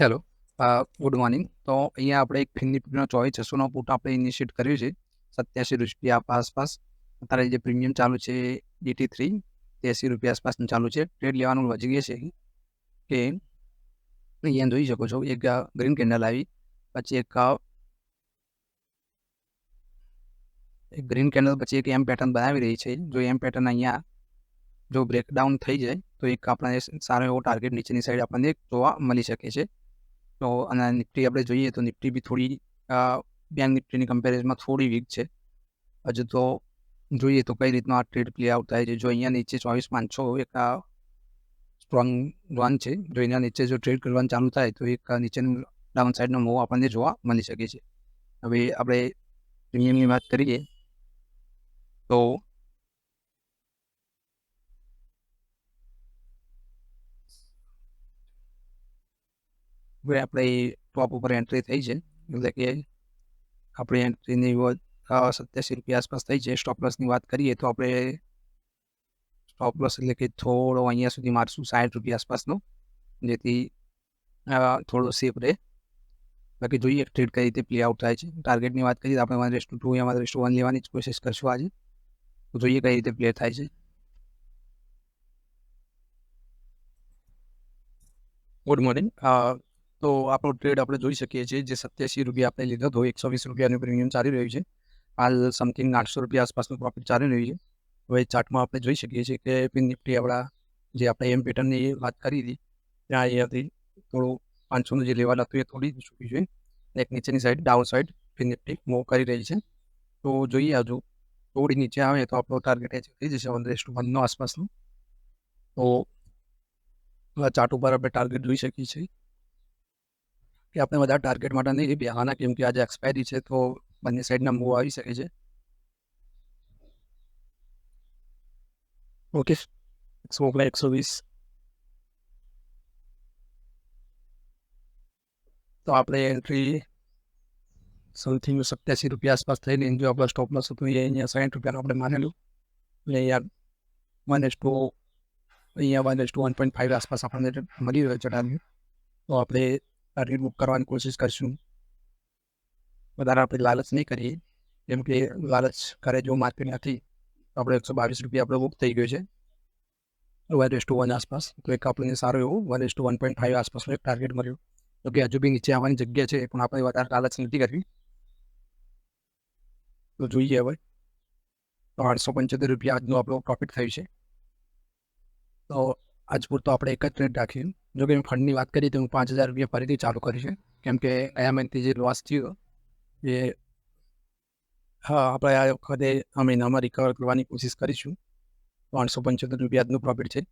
Hello good morning તો અહીંયા આપણે એક ફિનની ચોવીસ છસોનો પુટ આપણે ઇનિશિયેટ કર્યું છે. સત્યાસી રૂપિયા આસપાસ. અત્યારે જે પ્રીમિયમ ચાલુ છે ડીટી થ્રી એંસી રૂપિયા આસપાસનું ચાલુ છે. ટ્રેડ લેવાનું વધી ગયા છે કે અહીંયા જોઈ શકો છો, એક ગ્રીન કેન્ડલ આવી. પછી એક એક ગ્રીન કેન્ડલ પછી એક એમ પેટર્ન બનાવી રહી છે. જો એમ પેટર્ન અહીંયા જો બ્રેકડાઉન થઈ જાય, તો એક આપણને સારો એવો ટાર્ગેટ નીચેની સાઈડ આપણને જોવા મળી શકે છે. તો અને નિફ્ટી આપણે જોઈએ તો નિફ્ટી બી થોડી બેંક નિફ્ટીની કમ્પેરિઝનમાં થોડી વીક છે. હજુ તો જોઈએ તો કઈ રીતનો આ ટ્રેડ પ્લે આઉટ થાય છે. જો અહીંયા નીચે ચોવીસ પાંચસો એક સ્ટ્રોંગ રન છે. જો એના નીચે જો ટ્રેડ કરવાનું ચાલુ થાય તો એક નીચેનું ડાઉન સાઈડનો મૂવ આપણને જોવા મળી શકે છે. હવે આપણે પ્રીમિયમની વાત કરીએ તો હવે આપણે ટોપ ઉપર એન્ટ્રી થઈ છે. એટલે કે આપણી એન્ટ્રીની સત્યાસી રૂપિયા આસપાસ થઈ છે. સ્ટોપ લોસની વાત કરીએ તો આપણે સ્ટોપ લોસ એટલે કે થોડો અહીંયા સુધી મારશું સાઠ રૂપિયા આસપાસનો. જેથી થોડો સેફ રહે. બાકી જોઈએ ટ્રેડ કઈ રીતે પ્લે આઉટ થાય છે. ટાર્ગેટની વાત કરીએ તો આપણે વન રેસ્ટ ટુ યા વન રેસ્ટ વન લેવાની જ કોશિશ કરશું આજે. તો જોઈએ કઈ રીતે પ્લે થાય છે. ગુડ મોર્નિંગ તો આપણો ટ્રેડ આપણે જોઈ શકીએ છીએ જે સત્યાસી રૂપિયા આપણે લીધો હતો, એકસો વીસ રૂપિયાનું પ્રીમિયમ ચાલી રહ્યું છે. હાલ સમથિંગ આઠસો રૂપિયા આસપાસનું પ્રોફિટ ચાલી રહ્યું છે. હવે ચાર્ટમાં આપણે જોઈ શકીએ છીએ કે પિન નિફ્ટી આપણા જે આપણે એમ પેટર્નની વાત કરી હતી, ત્યાં એ હતી થોડું પાંચસોનું જે લેવલ હતું એ થોડી ચૂક્યું છે. એક નીચેની side downside pin Nifty move કરી રહી છે. તો જોઈએ આજુ થોડી નીચે આવે તો આપણો ટાર્ગેટ એ થઈ જશે વન રેસ્ટ વનનો આસપાસનું. તો ચાર્ટ ઉપર આપણે ટાર્ગેટ જોઈ શકીએ છીએ. કે આપણે બધા ટાર્ગેટ માટે નહીં બેહાના કેમ કે આજે એક્સપાયરી છે, તો બંને સાઈડના મૂવ આવી શકે છે. ઓકે એકસો ઓગણા એકસો વીસ તો આપણે એન્ટ્રી સમથિંગ સત્યાસી રૂપિયા આસપાસ થઈને જો આપણે સ્ટોપ લોસ હતું અહીંયા સાઠ રૂપિયાનું આપણે માનેલું. અહીંયા વન એસ ટુ અહીંયા one is two one point five આસપાસ આપણને મળી રહ્યો ચડાવ્યું તો આપણે બુક કરવાની કોશિશ કરશું. વધારે આપણે લાલચ નહીં કરીએ. કેમ કે લાલચ કરે જો માર્કેટ નથી. આપણે એકસો બાવીસ રૂપિયા આપણે બુક થઈ ગયો છે. વન એસ ટુ વન આસપાસ. તો એક આપણને સારું એવું one is two one point five આસપાસનો એક ટાર્ગેટ મળ્યો. તો કે હજુ બી નીચે આવવાની જગ્યા છે, પણ આપણે વધારે લાલચ નથી કરવી. તો જોઈએ હવે. તો આઠસો પંચોતેર રૂપિયા આજનો આપણો પ્રોફિટ થયું છે. તો આજ પૂરતો આપણે એક જ ટ્રેડ રાખીએ. જો કે ફંડની વાત કરી તો હું પાંચ હજાર રૂપિયા ફરીથી ચાલુ કરી છે કેમ કે ગયા મહિનાથી જે લોસ થયો, એ હા, આપણે આ વખતે આ મહિનામાં રિકવર કરવાની કોશિશ કરીશું. ત્રણસો પંચોતેર રૂપિયાનું પ્રોફિટ છે.